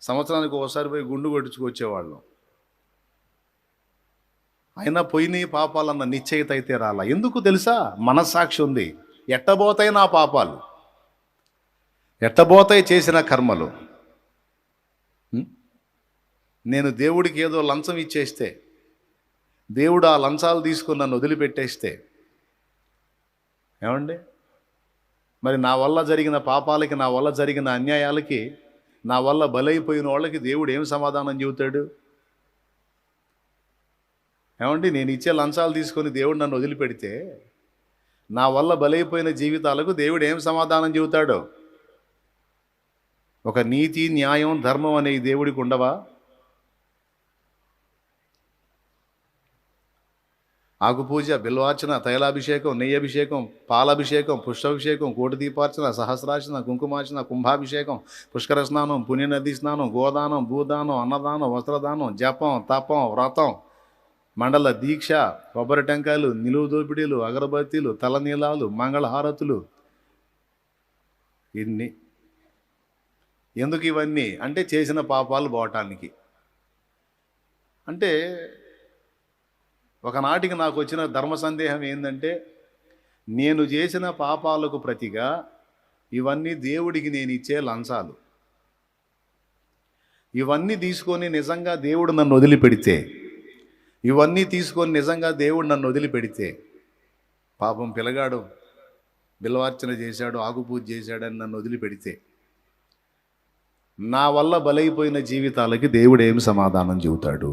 సంవత్సరానికి ఒకసారి పోయి గుండు కొట్టించుకొచ్చేవాళ్ళం. అయినా పోయినాయి పాపాలన్న నిశ్చయిత అయితే రాలా. ఎందుకు తెలుసా? మనస్సాక్షి ఉంది. ఎట్టబోతాయి నా పాపాలు? ఎట్టబోతాయి చేసిన కర్మలు? నేను దేవుడికి ఏదో లంచం ఇచ్చేస్తే దేవుడు ఆ లంచాలు తీసుకుని నన్ను వదిలిపెట్టేస్తే ఏమండి? మరి నా వల్ల జరిగిన పాపాలకి నా వల్ల జరిగిన అన్యాయాలకి నా వల్ల బలైపోయిన వాళ్ళకి దేవుడు ఏం సమాధానం చెబుతాడు? ఏమండి నేను ఇచ్చే లంచాలు తీసుకొని దేవుడు నన్ను వదిలిపెడితే నా వల్ల బలైపోయిన జీవితాలకు దేవుడు ఏం సమాధానం చెబుతాడు? ఒక నీతి న్యాయం ధర్మం అనే దేవుడికి ఉండవా? ఆకుపూజ బిల్వార్చన తైలాభిషేకం నెయ్యభిషేకం పాలాభిషేకం పుష్పాభిషేకం కోటి దీపార్చన సహస్రార్చన కుంకుమార్చన కుంభాభిషేకం పుష్కర స్నానం పుణ్యనది స్నానం గోదానం భూదానం అన్నదానం వస్త్రదానం జపం తపం వ్రతం మండల దీక్ష కొబ్బరి టెంకాయలు నిలువు దోపిడీలు అగరబత్తీలు తలనీలాలు మంగళహారతులు. ఇన్ని. ఎందుకు ఇవన్నీ? అంటే చేసిన పాపాలు పోవటానికి. అంటే ఒకనాటికి నాకు వచ్చిన ధర్మ సందేహం ఏంటంటే నేను చేసిన పాపాలకు ప్రతిగా ఇవన్నీ దేవుడికి నేను ఇచ్చే లంచాలు. ఇవన్నీ తీసుకొని నిజంగా దేవుడు నన్ను వదిలిపెడితే ఇవన్నీ తీసుకొని నిజంగా దేవుడు నన్ను వదిలిపెడితే పాపం పిల్లగాడు బిల్వార్చన చేశాడు ఆకుపూజ చేశాడని నన్ను వదిలిపెడితే నా వల్ల బలైపోయిన జీవితాలకి దేవుడు ఏమి సమాధానం చెబుతాడు?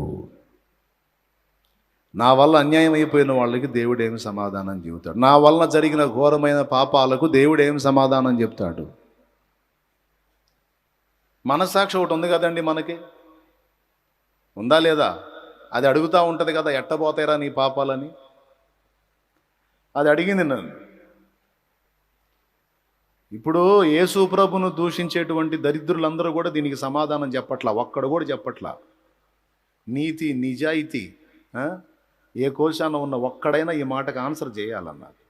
నా వల్ల అన్యాయం అయిపోయిన వాళ్ళకి దేవుడు ఏమి సమాధానం చెబుతాడు? నా వల్ల జరిగిన ఘోరమైన పాపాలకు దేవుడు ఏమి సమాధానం చెప్తాడు మనస్సాక్షి ఒకటి ఉంది కదండి మనకి. ఉందా లేదా? అది అడుగుతూ ఉంటుంది కదా ఎట్టబోతాయిరా నీ పాపాలని? అది అడిగింది నన్ను. ఇప్పుడు యేసు ప్రభును దూషించేటువంటి దరిద్రులందరూ కూడా దీనికి సమాధానం చెప్పట్లా ఒక్కడు కూడా చెప్పట్లా. నీతి నిజాయితీ ఏ కోశాన ఉన్న ఒక్కడైనా ఈ మాటకు ఆన్సర్ చేయాలన్నారు.